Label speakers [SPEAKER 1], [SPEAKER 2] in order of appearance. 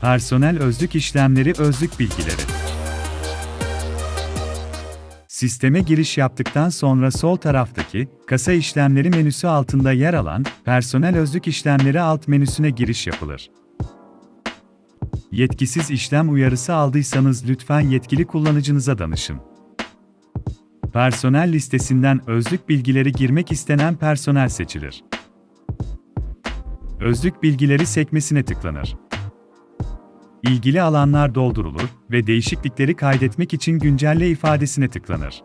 [SPEAKER 1] Personel özlük işlemleri özlük bilgileri. Sisteme giriş yaptıktan sonra sol taraftaki kasa işlemleri menüsü altında yer alan personel özlük işlemleri alt menüsüne giriş yapılır. Yetkisiz işlem uyarısı aldıysanız lütfen yetkili kullanıcınıza danışın. Personel listesinden özlük bilgileri girmek istenen personel seçilir. Özlük bilgileri sekmesine tıklanır. İlgili alanlar doldurulur ve değişiklikleri kaydetmek için güncelle ifadesine tıklanır.